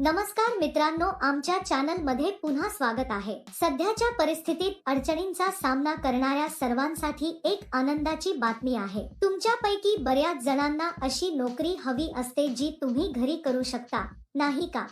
नमस्कार मित्रांनो आमच्या चॅनलमध्ये पुन्हा स्वागत आहे. सध्याच्या परिस्थितीत अडचणींचा सामना करणाऱ्या सर्वांसाठी एक आनंदाची बातमी आहे. तुमच्यापैकी बऱ्याच जणांना अशी नोकरी हवी असते जी तुम्ही घरी करू शकता. नाही का?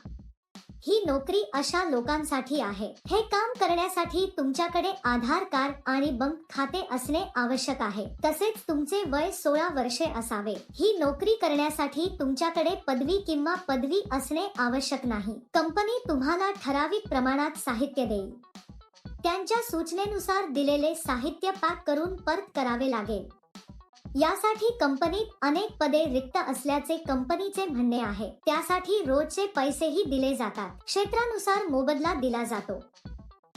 ही नोकरी अशा लोकांसाठी आहे. हे काम करण्यासाठी तुमच्याकडे आधार कार्ड आणि बँक खाते असणे आवश्यक आहे. तसेच तुमचे वय सोळा वर्षे असावे. ही नोकरी करण्यासाठी तुमच्याकडे पदवी किंवा पदवी असणे आवश्यक नाही. कंपनी तुम्हाला ठराविक प्रमाणात साहित्य देईल. त्यांच्या सूचनेनुसार दिलेले साहित्य पॅक करून परत करावे लागेल. यासाठी कंपनीत अनेक पदे रिक्त असल्याचे कंपनीचे म्हणणे आहे. त्यासाठी रोजचे पैसेही दिले जातात. क्षेत्रानुसार मोबदला दिला जातो.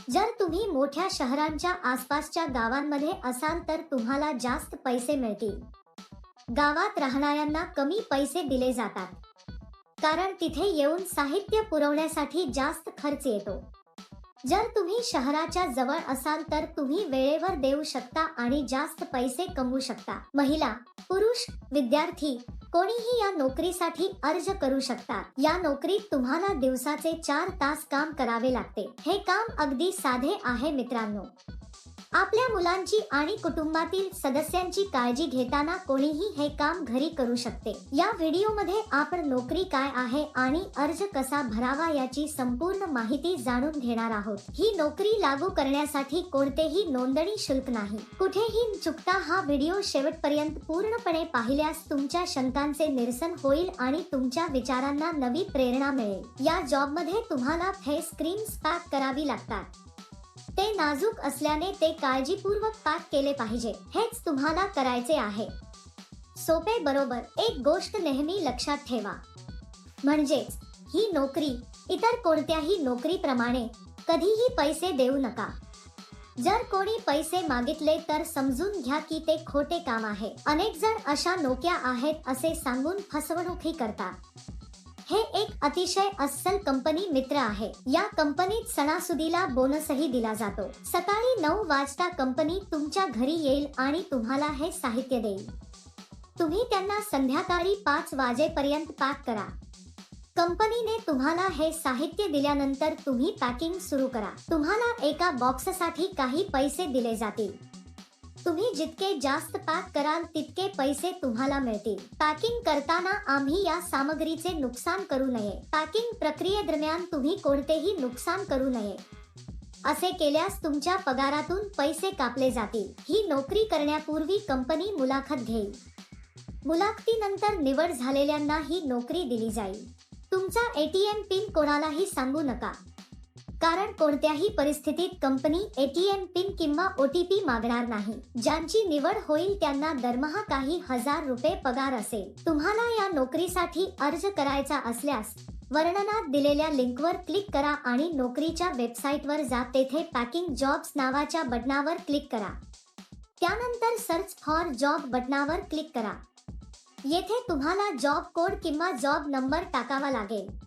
जर तुम्ही मोठ्या शहरांच्या आसपासच्या गावांमध्ये असाल तर तुम्हाला जास्त पैसे मिळतील. गावात राहणाऱ्यांना कमी पैसे दिले जातात. कारण तिथे येऊन साहित्य पुरवण्यासाठी जास्त खर्च येतो. जर तुम्ही शहराच्या जवळ असाल तर तुम्ही वेळेवर देऊ शकता आणि जास्त पैसे कमवू शकता. महिला पुरुष विद्यार्थी कोणीही या नोकरीसाठी अर्ज करू शकतात. या नोकरीत तुम्हाला दिवसाचे चार तास काम करावे लागते. हे काम अगदी साधे आहे मित्रांनो. आपल्या मुलांची आणि कुटुंबातील सदस्यांची काळजी घेताना कोणीही हे काम घरी करू शकते. या व्हिडिओमध्ये आपण नोकरी काय आहे आणि अर्ज कसा भरावा याची संपूर्ण माहिती जाणून घेणार आहोत. ही नोकरी लागू करण्यासाठी कोणतेही नोंदणी शुल्क नाही. कुठेही चुकता हा व्हिडिओ शेवटपर्यंत पूर्णपणे पाहिल्यास तुमच्या शंकांचे निरसन होईल आणि तुमच्या विचारांना नवी प्रेरणा मिळेल. या जॉबमध्ये तुम्हाला फेस क्रीम्स पॅक करावी लागतात. ते नाजूक असल्याने ते काळजीपूर्वक पॅक केले पाहिजे. हेच तुम्हाला करायचे आहे. सोपे बरोबर एक गोष्ट नेहमी लक्षात ठेवा. म्हणजेच ही नोकरी इतर कोणत्याही नोकरीप्रमाणे कधीही पैसे देऊ नका. जर कोणी पैसे मागितले तर समजून घ्या की ते खोटे काम आहे. अनेक जण अशा नोक्या आहेत असे सांगून फसवणूकही करतात. हे एक अतिशय अस्सल कंपनी मित्र आहे. या कंपनीत सणासुदीला बोनसही दिला जातो. सकाळी नऊ वाजता कंपनी तुमच्या घरी येईल आणि तुम्हाला हे साहित्य देईल. तुम्ही त्यांना संध्याकाळी पाच वाजेपर्यंत पॅक करा. कंपनीने तुम्हाला हे साहित्य दिल्यानंतर तुम्ही पॅकिंग सुरू करा. तुम्हाला एका बॉक्ससाठी काही पैसे दिले जातील. तुम्ही जितके जास्त पॅक कराल तितके पैसे तुम्हाला मिळतील. पॅकिंग करताना आम्ही या सामग्रीचे नुकसान करू नये. पॅकिंग प्रक्रियेदरम्यान तुम्ही कोणतेही नुकसान करू नये. असे केल्यास तुमच्या पगारातून पैसे कापले जातील. ही नोकरी करण्यापूर्वी कंपनी मुलाखत घेईल. मुलाखतीनंतर निवड झालेल्यांना ही नोकरी दिली जाईल. तुमचा एटीएम पिन कोणालाही सांगू नका. कारण कोणत्याही परिस्थितीत कंपनी एटीएम पिन किंवा ओटीपी मागणार नाही. ज्यांची निवड होईल त्यांना दरमहा काही हजार रुपये पगार असेल. तुम्हाला या नोकरीसाठी अर्ज करायचा असल्यास वर्णनात दिलेल्या लिंकवर क्लिक करा आणि नोकरीच्या वेबसाईटवर जा. तेथे पॅकिंग जॉब्स नावाच्या बटनावर क्लिक करा. त्यानंतर सर्च फॉर जॉब बटनावर क्लिक करा. येथे तुम्हाला जॉब कोड किंवा जॉब नंबर टाकावा लागेल.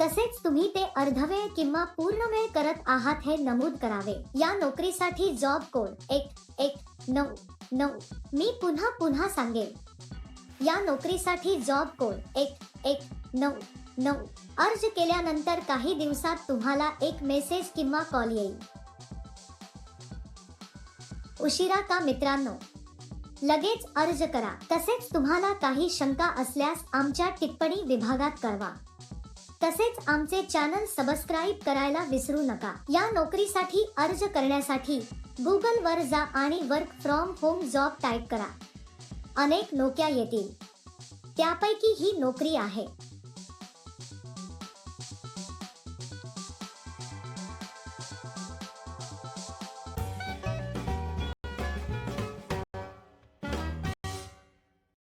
तसेच तुम्ही ते अर्धवेळ किंवा पूर्ण वेळ करत आहात हे नमूद करावे. या नोकरीसाठी जॉब कोड एक एक नऊ नऊ. मी पुन्हा पुन्हा सांगेन. या नोकरीसाठी जॉब कोड एक एक नऊ नऊ. अर्ज केल्यानंतर काही दिवसात तुम्हाला एक मेसेज किंवा कॉल येईल. उशिरा का मित्रांनो? लगेच अर्ज करा. तसेच तुम्हाला काही शंका असल्यास आमच्या टिप्पणी विभागात कळवा. तसेच आमचे चॅनल सबस्क्राईब करायला विसरू नका. या नोकरीसाठी अर्ज करण्यासाठी गुगल वर जा आणि work from home job type करा. अनेक नोक्या येतील. त्यापैकी ही नोकरी आहे.